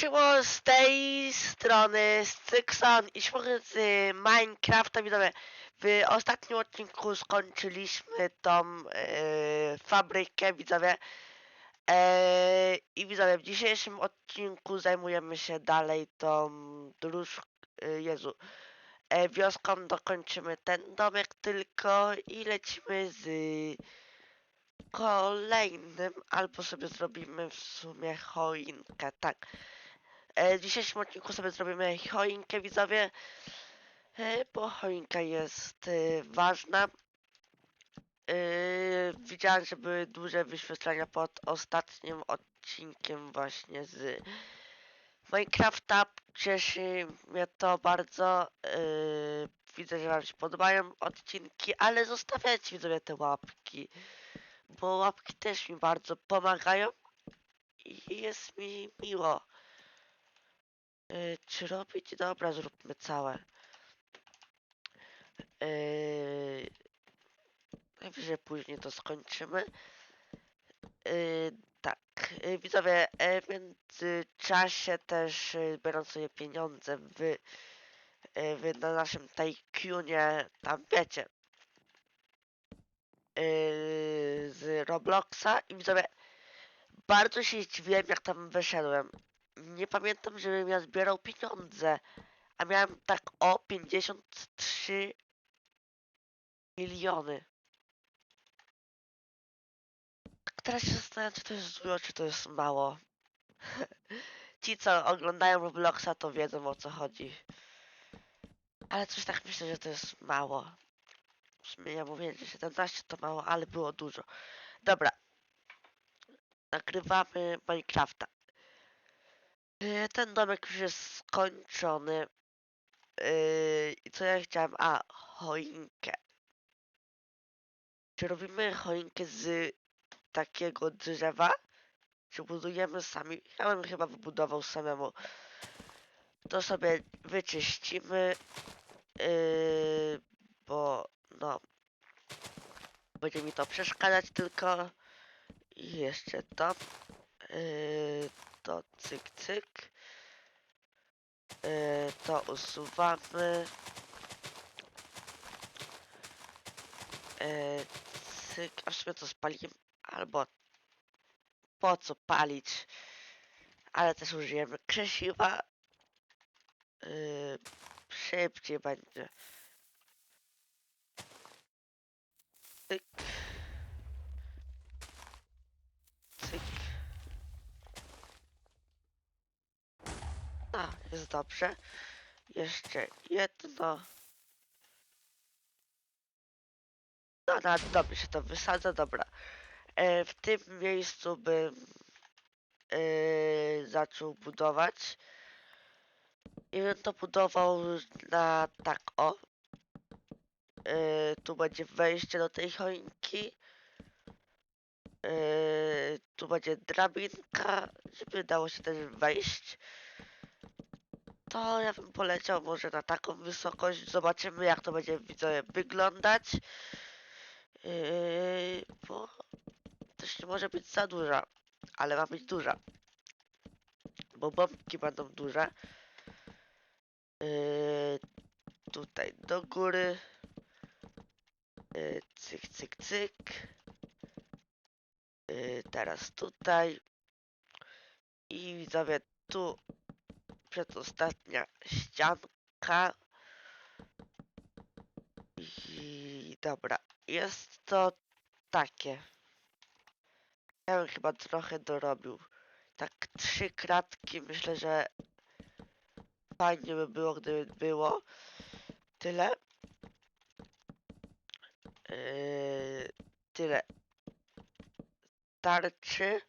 Czego z tej strony Stykson i szmuchy z Minecrafta widzowie. W ostatnim odcinku skończyliśmy tą e, fabrykę widzowie. E, I widzowie, w dzisiejszym odcinku zajmujemy się dalej tą dróż... E, Jezu. E, wioską dokończymy ten domek tylko i lecimy z kolejnym, albo sobie zrobimy w sumie choinkę, tak. E, w dzisiejszym odcinku sobie zrobimy choinkę, widzowie, e, bo choinka jest e, ważna. Widziałem, że były duże wyświetlenia pod ostatnim odcinkiem właśnie z Minecrafta. Cieszy mnie to bardzo. Widzę, że wam się podobają odcinki, ale zostawiajcie widzowie te łapki bo łapki też mi bardzo pomagają i jest mi miło. Yy, czy robić? Dobra, zróbmy całe. Yy, najwyżej później to skończymy. Yy, tak, yy, widzowie, yy, w międzyczasie też yy, biorą sobie pieniądze w, yy, w na naszym Tycoonie, tam wiecie, yy, z Robloxa i widzowie, bardzo się zdziwiłem jak tam wyszedłem. Nie pamiętam, żebym ja zbierał pieniądze, a miałem tak o 53 miliony. Teraz się zastanawiam, czy to jest dużo, czy to jest mało. Ci, co oglądają Robloxa, to wiedzą o co chodzi. Ale coś tak myślę, że to jest mało. W sumie ja mówię, że 17 to mało, ale było dużo. Dobra. Nagrywamy Minecrafta. Yy, Ten domek już jest skończony. Yy, I co ja chciałem? A, choinkę. Czy robimy choinkę z takiego drzewa? Czy budujemy sami? Ja bym chyba wybudował samemu. To sobie wyczyścimy. Yy, bo no będzie mi to przeszkadzać tylko i jeszcze to yy, to cyk cyk. Yy, to usuwamy. Yy, cyk. A w sumie to spalimy albo po co palić? Ale też użyjemy krzesiwa. Yy, szybciej będzie. Cyk. A, jest dobrze. Jeszcze jedno. No, no, dobrze się to wysadza, dobra. E, w tym miejscu bym e, zaczął budować. I bym to budował na tak o. Yy, tu będzie wejście do tej choinki. Yy, tu będzie drabinka, żeby dało się też wejść. To ja bym poleciał może na taką wysokość. Zobaczymy jak to będzie widzowie wyglądać. Yy, bo też nie może być za duża, ale ma być duża. Bo bombki będą duże. Yy, tutaj do góry. Y, Cyk, cyk, cyk. Y, Teraz tutaj. I widzowie, tu przedostatnia ścianka. I dobra, jest to takie. Ja bym chyba trochę dorobił. Tak trzy kratki, myślę, że fajnie by było, gdyby było. Tyle. Yy, tyle. Tarczy.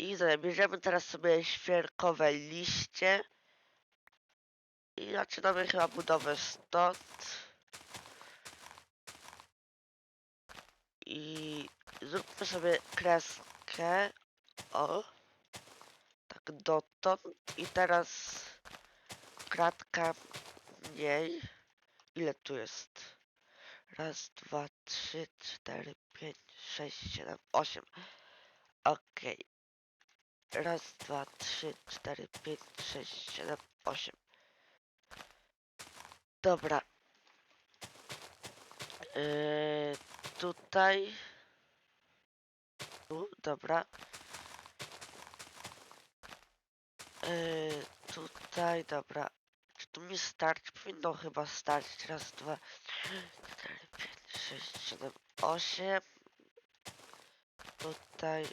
I zabierzemy teraz sobie świerkowe liście. I zaczynamy chyba budowę stąd. I zróbmy sobie kreskę. O. Tak dotąd. I teraz kratka mniej. Ile tu jest? Raz, dwa, trzy, cztery, pięć, sześć, siedem, osiem. Okej. Raz, dwa, trzy, cztery, pięć, sześć, siedem, osiem. Dobra. Yy, tutaj. Tu, dobra. Yy, tutaj, dobra. Czy tu mi starczy? Powinno chyba starczyć. Raz, dwa, cztery, pięć, sześć, siedem, osiem. Tutaj.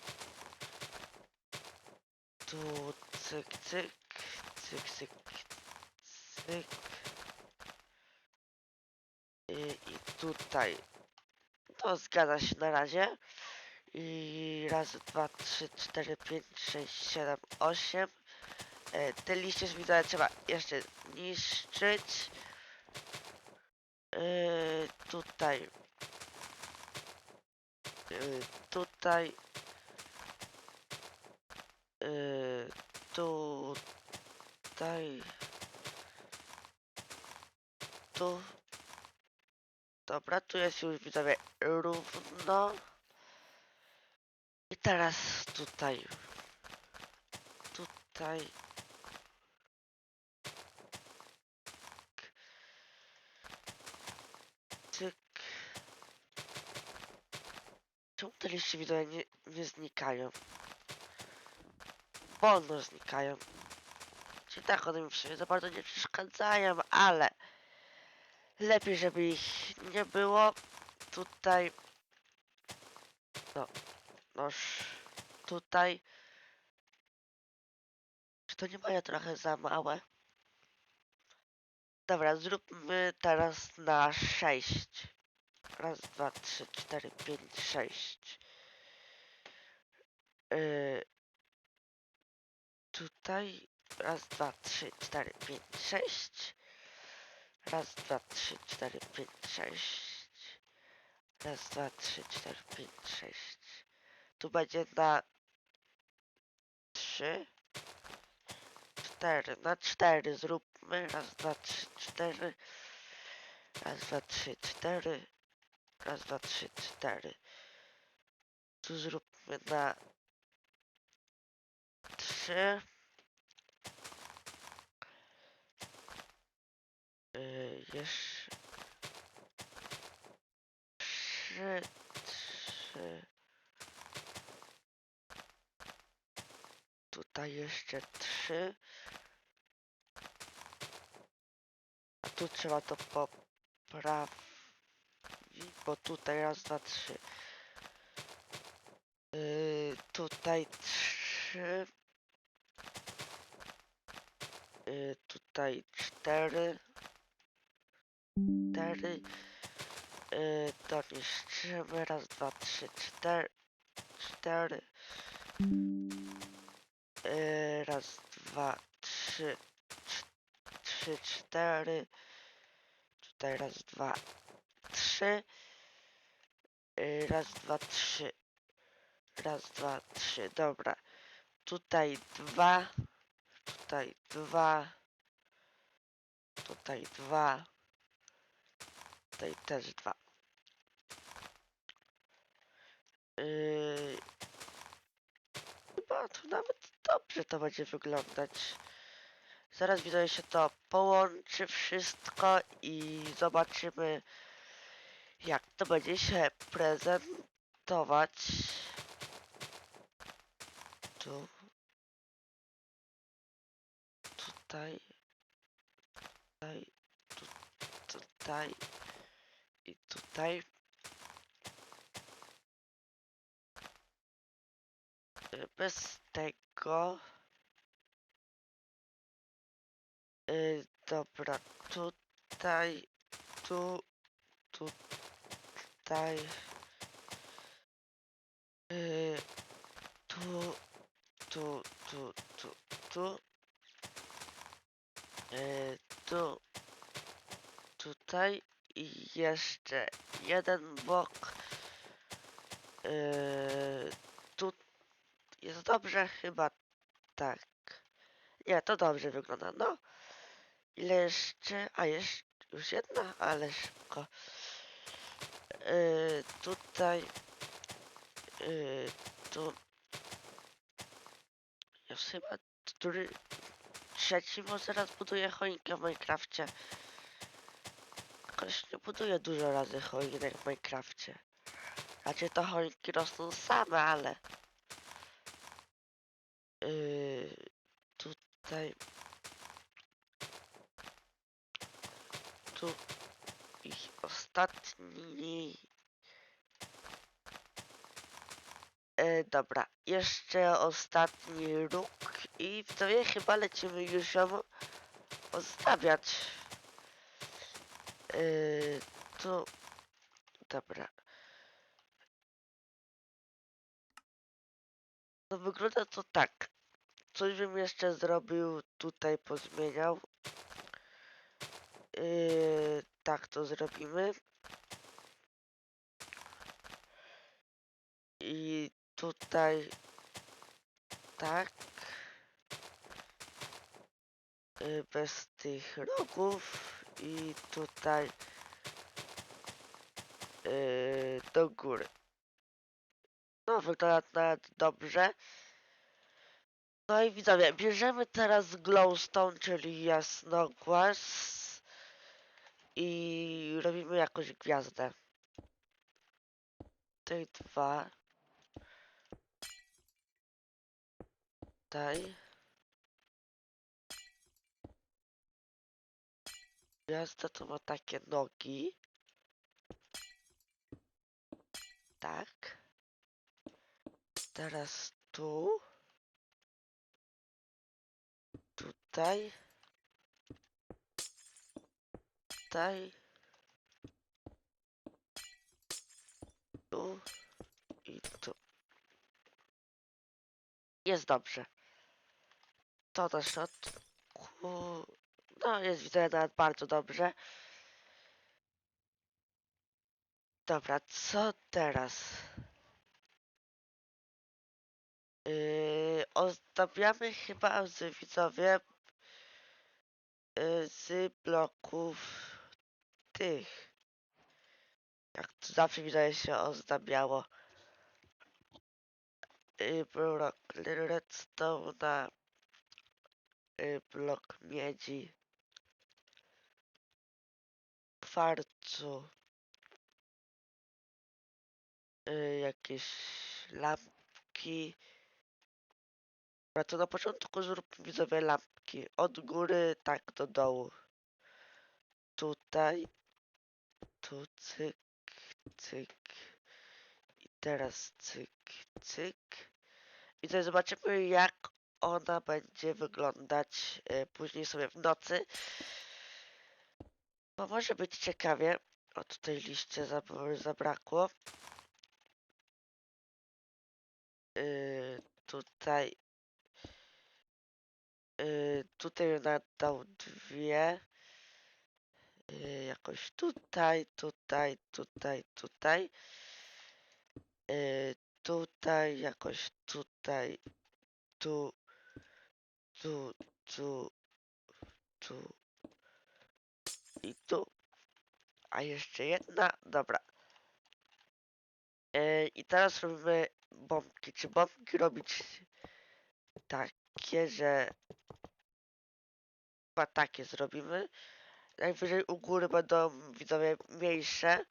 Tu cyk, cyk, cyk, cyk, cyk. I, I tutaj. To zgadza się na razie. I raz, dwa, trzy, cztery, pięć, sześć, siedem, osiem. E, Te liście wideo trzeba jeszcze niszczyć. E, Tutaj. E, Tutaj. E, Tutaj. Tu. Dobra, tu jest już widzowie równo. I teraz tutaj. Tutaj. Cyk. Czemu te liście widzowie nie, nie znikają? Wolno znikają. Czyli tak one mi w sumie za bardzo nie przeszkadzają, ale lepiej, żeby ich nie było. Tutaj. No. Noż. Tutaj. Czy to nie moje trochę za małe? Dobra, zróbmy teraz na 6. Raz, dwa, trzy, cztery, pięć, sześć. Yy, tutaj. Raz, dwa, trzy, cztery, pięć, sześć. Raz, dwa, trzy, cztery, pięć, sześć. Raz, dwa, trzy, cztery, pięć, sześć. Tu będzie na trzy. Cztery. Na cztery zróbmy. Raz, dwa, trzy, cztery. Raz, dwa, trzy, cztery. Raz, dwa, trzy, cztery. Tu zróbmy na trzy. Yy, jeszcze trzy, trzy. Tutaj jeszcze trzy. A tu trzeba to poprawić, bo tutaj raz, dwa, trzy. Yy, tutaj trzy. Yy, tutaj cztery. Cztery. To niszczymy. Raz, dwa, trzy, cztery. Cztery. Yy, raz, dwa, trzy, trzy, cztery. Tutaj raz, dwa, trzy. Yy, raz, dwa, trzy. Raz, dwa, trzy. Dobra. Tutaj dwa. Tutaj dwa. Tutaj dwa. Tutaj też dwa. Yy, Chyba to nawet dobrze to będzie wyglądać. Zaraz widzowie się to połączy wszystko i zobaczymy jak to będzie się prezentować. Tu. Tutaj. Tutaj. Tu, tutaj. I tutaj. Y, Bez tego. Y, dobra, tutaj, tu, tutaj. Y, tu, tu, tu, tu, tu. Y, tu, tutaj i jeszcze jeden blok. Y, tu jest dobrze, chyba tak. Nie, to dobrze wygląda, no. Ile jeszcze? A jeszcze już jedna, ale szybko. Yy, tutaj. Yy, tu. już chyba który trzeci może raz buduję choinkę w Minecrafcie. Jakoś nie buduję dużo razy choinek w Minecrafcie. Znaczy to choinki rosną same, ale... Yy, tutaj... Tu... I ostatni... E, dobra, jeszcze ostatni róg i widzowie chyba lecimy już ją ozdabiać. E, tu, dobra. No wygląda to tak. Coś bym jeszcze zrobił, tutaj pozmieniał. E, tak to zrobimy. I tutaj tak bez tych rogów i tutaj y, do góry. No wygląda nawet dobrze. No i widzowie, bierzemy teraz glowstone, czyli jasnogłaz i robimy jakąś gwiazdę. Tych dwa. Tutaj. Gwiazda to ma takie nogi. Tak. Teraz tu. Tutaj. Tutaj. Tu. I tu. Jest dobrze. To na środku. No, jest widzę nawet bardzo dobrze. Dobra, co teraz? Yy, chyba z widzowie yy, z bloków tych. Jak to zawsze widzowie się ozdabiało. Yy, blok redstone, yy, blok miedzi, kwarcu, yy, jakieś lampki. Dobra, to na początku zrób widzowie lampki. Od góry tak do dołu. Tutaj. Tu cyk, cyk. I teraz cyk, cyk. I tutaj zobaczymy jak ona będzie wyglądać e, później sobie w nocy. Bo może być ciekawie. O tutaj liście zab- zabrakło. Yy, tutaj yy, tutaj nadał dwie. Yy, jakoś tutaj, tutaj, tutaj, tutaj. Yy, tutaj, jakoś tutaj, tu, tu, tu, tu i tu. A jeszcze jedna, dobra. Yy, I teraz robimy bombki. Czy bombki robić takie, że chyba takie zrobimy. Najwyżej u góry będą widzowie mniejsze.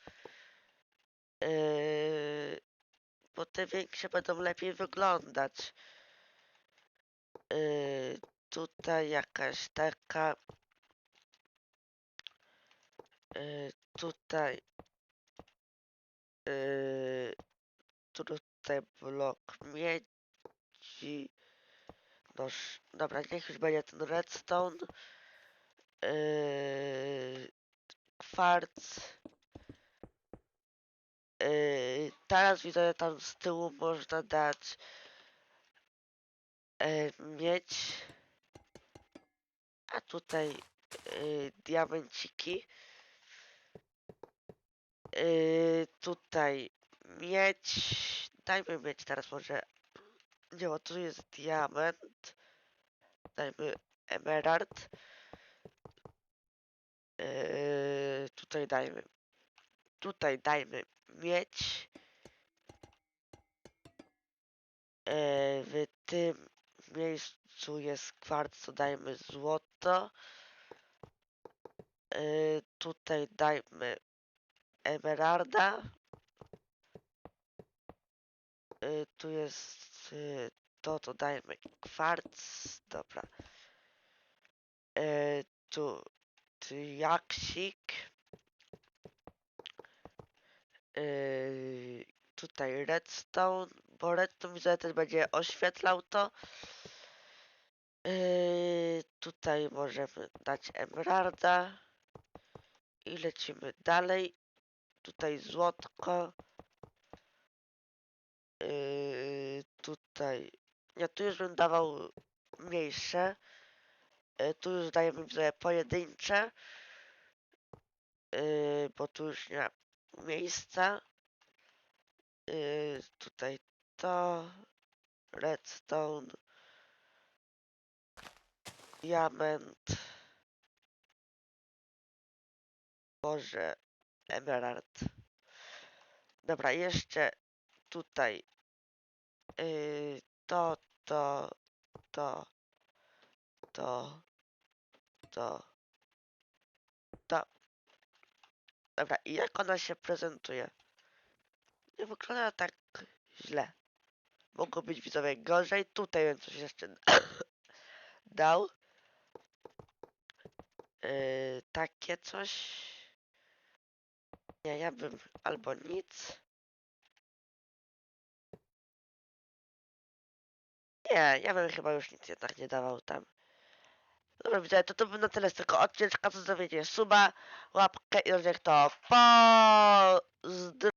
Yy, bo te większe będą lepiej wyglądać. Yy, tutaj jakaś taka. Yy, tutaj. Yy, tutaj blok miedzi. Noż, dobra, niech już będzie ten redstone. Yy, kwarc. Teraz widzę tam z tyłu można dać mieć. A tutaj diamenciki. Yy, tutaj mieć. Dajmy mieć teraz może. Nie, bo tu jest diament. Dajmy emerald. Yy, tutaj dajmy. Tutaj dajmy mieć. Yy, w tym miejscu jest kwarc, dajmy złoto. Yy, tutaj dajmy emeralda. Yy, tu jest yy, to, to dajmy kwarc. Dobra. Yy, tu jaksik. Yy, tutaj redstone, bo redstone widzę też będzie oświetlał to. Yy, tutaj możemy dać emeralda i lecimy dalej. Tutaj złotko. Yy, tutaj, ja tu już bym dawał mniejsze. Yy, tu już dajemy widzę pojedyncze. Yy, bo tu już nie ma miejsca. Yy, tutaj to. Redstone. Diament. Boże. Emerald. Dobra, jeszcze tutaj. Yy, to, to, to, to, to, to. Dobra, i jak ona się prezentuje? Nie wygląda tak źle. Mogło być widzowie gorzej. Tutaj bym coś jeszcze dał. Yy, takie coś. Nie, ja bym albo nic. Nie, ja bym chyba już nic jednak nie dawał tam. Dobra, widzę, to to by na tyle z tego odcinka. Co dowiedzieć suba, łapkę i jak to pozdro.